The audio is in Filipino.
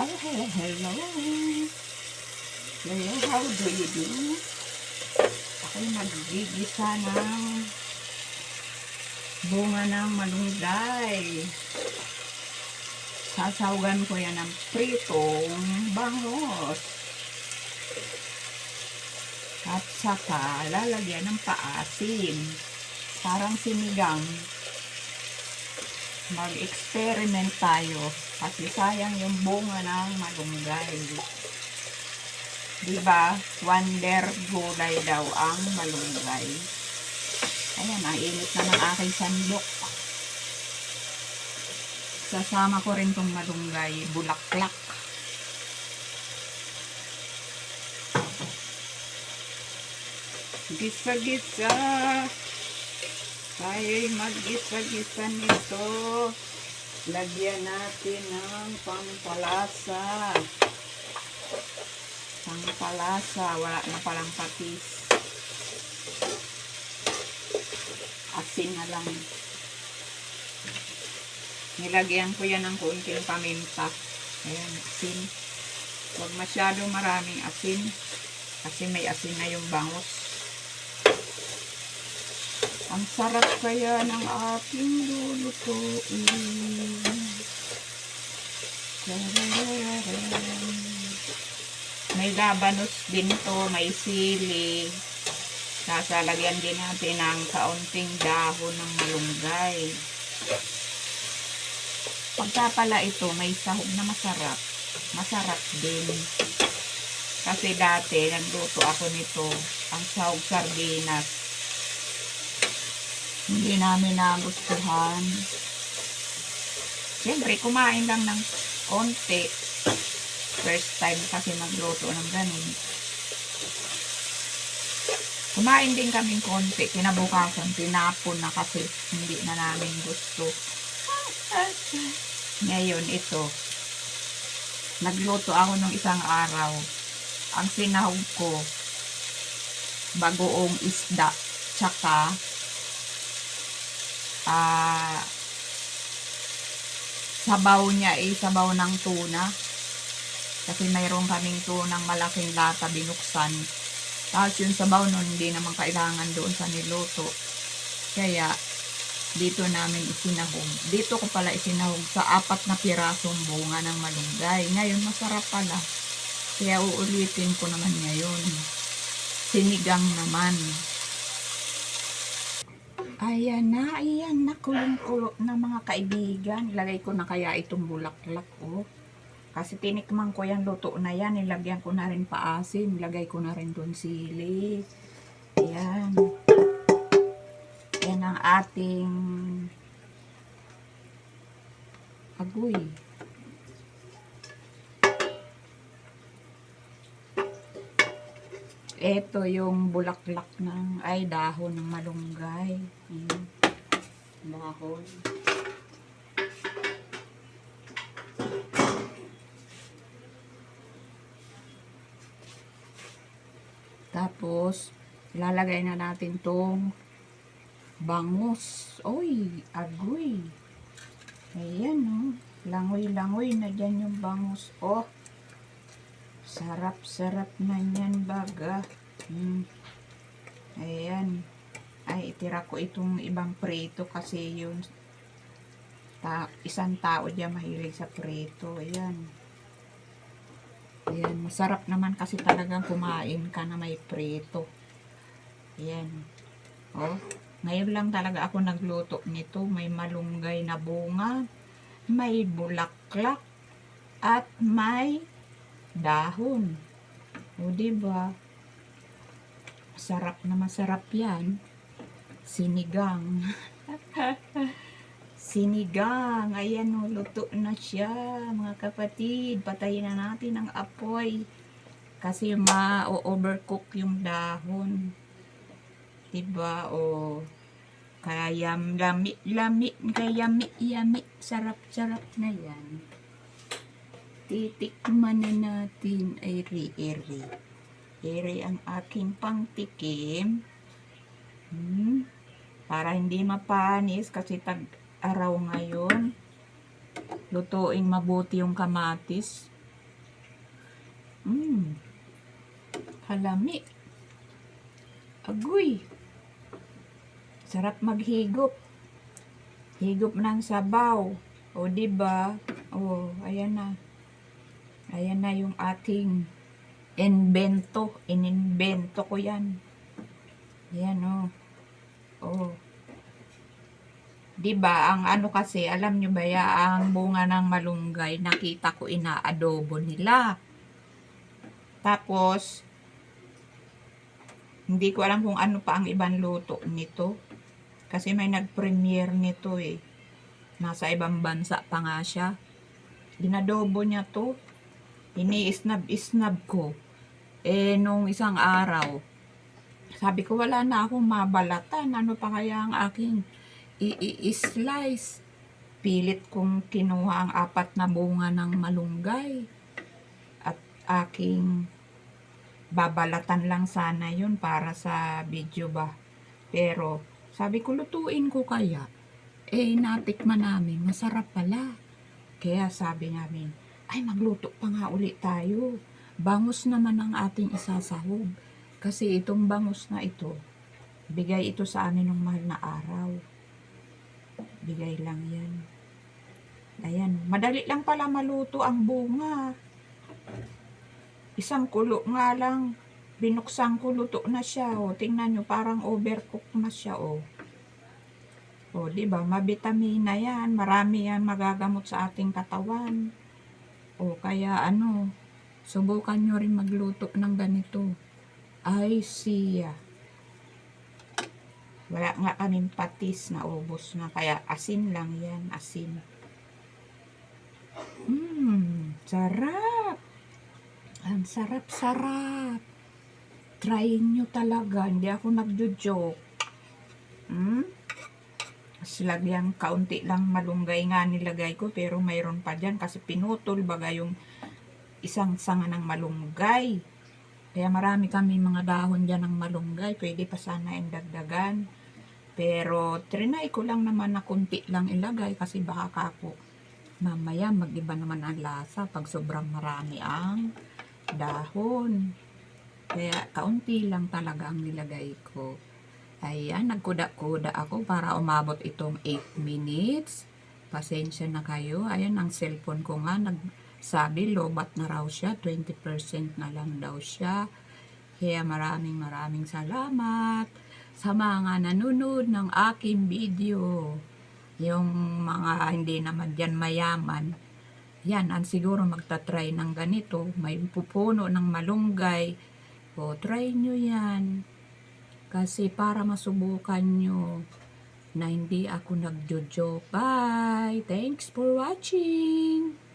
Oh, hello, hello. Hello, how do you do? Ako'y magigisa ng bunga ng malunggay. Sasawagan ko yan ng pritong bangos. At saka lalagyan ng paasim. Parang sinigang. Mag-experiment tayo. Kasi sayang yung bunga ng malunggay. Diba? Wonder gulay daw ang malunggay. Ayan, ang init na ng aking sandok. Sasama ko rin tong malunggay, bulaklak. Gisa-gisa. Tayo'y mag-gisa-gisa nito. Lagyan natin ng pampalasa. Pampalasa. Wala na palang patis. Asin na lang. Nilagyan ko yan ng kunting paminta. Ayan, asin. Huwag masyado maraming asin. Kasi may asin na yung bangus. Ang sarap kaya ng ating lulutuin. May labanos din to, may sili. Sasalagyan din natin ng kaunting dahon ng malunggay. Pagka pala ito, may sahog na masarap. Masarap din. Kasi dati, nagluto ako nito, ang sahog sardinas. Hindi namin nagustuhan. Siyempre, kumain lang ng konti. First time kasi magluto ng ganun. Kumain din kaming konti. Kinabukasan, tinapon na kasi hindi na namin gusto. Ngayon, ito. Nagluto ako ng isang araw. Ang sinahog ko, bagoong isda, tsaka ah sabaw niya ay sabaw ng tuna. Kasi mayroon kaming tunang malaking lata binuksan. Tapos yung sabaw nun, hindi naman kailangan doon sa niluto. Kaya, dito namin isinahog. Dito ko pala isinahog sa apat na pirasong bunga ng malunggay. Ngayon, masarap pala. Kaya uulitin ko naman ngayon. Sinigang naman. Ayan na, ayan na, kulong-kulo na mga kaibigan. Ilagay ko na kaya itong bulaklak, oh. Kasi tinikman ko yan, luto na yan. Nilagyan ko na rin paasin. Nilagay ko na rin doon sili. Ayan. Yan ang ating agoy. Ito yung bulaklak ng, ay dahon ng malunggay. Ayan. Dahon. Tapos, ilalagay na natin tong bangus. Oy, agoy. Ayan, oh. Langoy-langoy na dyan yung bangus. Oh, sarap-sarap na yan, baga. Hmm. Ayan. Ay, itira ko itong ibang prito kasi yun ta isang tao diyan mahilig sa prito. Ayan. Ayan, masarap naman kasi talagang kumain ka na may prito. Ayan. Oh, ngayon lang talaga ako nagluto nito. May malunggay na bunga, may bulaklak, at may dahon. O, diba? Masarap na masarap yan. Sinigang. Sinigang. Ayan o, luto na siya, mga kapatid. Patayin na natin ang apoy. Kasi ma-overcook yung dahon. Diba? O, kaya lami, lami, kaya yami, yami. Sarap, sarap na yan. Titikman na natin ay ri-iri. Iri ang aking pangtikim. Hmm. Para hindi mapanis kasi tag araw ngayon. Lutuing mabuti yung kamatis. Mm. Halami. Agoy. Sarap maghigop. Higop ng sabaw. O, di ba? O, ayan na. Ayan na yung ating invento. Ininvento ko yan. Ayan, o. O. Di ba, ang ano kasi, alam nyo ba ya, ang bunga ng malunggay, nakita ko inaadobo nila. Tapos, hindi ko alam kung ano pa ang ibang luto nito. Kasi may nag-premiere nito eh. Nasa ibang bansa pa nga siya. Dinadobo niya to. Ini-snab-snab ko. Eh, nung isang araw, sabi ko wala na akong mabalatan. Ano pa kaya ang aking i-slice? Pilit kong kinuha ang apat na bunga ng malunggay. At aking babalatan lang sana yun para sa video ba. Pero, sabi ko, lutuin ko kaya. Eh, natikman namin, masarap pala. Kaya sabi namin, ay magluto pa nga ulit tayo. Bangus naman ang ating isasahog. Kasi itong bangus na ito, bigay ito sa amin ng mahal na araw. Bigay lang yan. Ayan, madali lang pala maluto ang bunga. Isang kulo nga lang. Binuksan ko, luto na siya. O, tingnan nyo, parang overcook na siya. O, o di ba? Mabitamina yan. Marami yan magagamot sa ating katawan. O, kaya ano, subukan nyo rin magluto ng ganito. Ay, siya. Wala nga kaming patis na ubos na. Kaya asin lang yan. Asin. Mmm, sarap. Ang sarap-sarap. Try nyo talaga. Hindi ako nagjo-joke. Hmm? Mas lagyan kaunti lang malunggay nga nilagay ko pero mayroon pa dyan kasi pinutol baga yung isang sanga ng malunggay. Kaya marami kami mga dahon dyan ng malunggay. Pwede pa sana yung dagdagan. Pero trinay ko lang naman na kunti lang ilagay kasi baka kako mamaya mag-iba naman ang lasa pag sobrang marami ang dahon. Kaya kaunti lang talaga ang nilagay ko. Ayan, nagkuda-kuda ako para umabot itong 8 minutes. Pasensya na kayo. Ayan, ang cellphone ko nga nagsabi lobat na raw siya. 20% na lang daw siya. Kaya maraming maraming salamat sa mga nanonood ng aking video. Yung mga hindi naman dyan mayaman. Yan, ang siguro magta-try ng ganito. May pupuno ng malunggay. O, try nyo yan. Kasi para masubukan nyo na hindi ako nagjo-joke. Bye! Thanks for watching!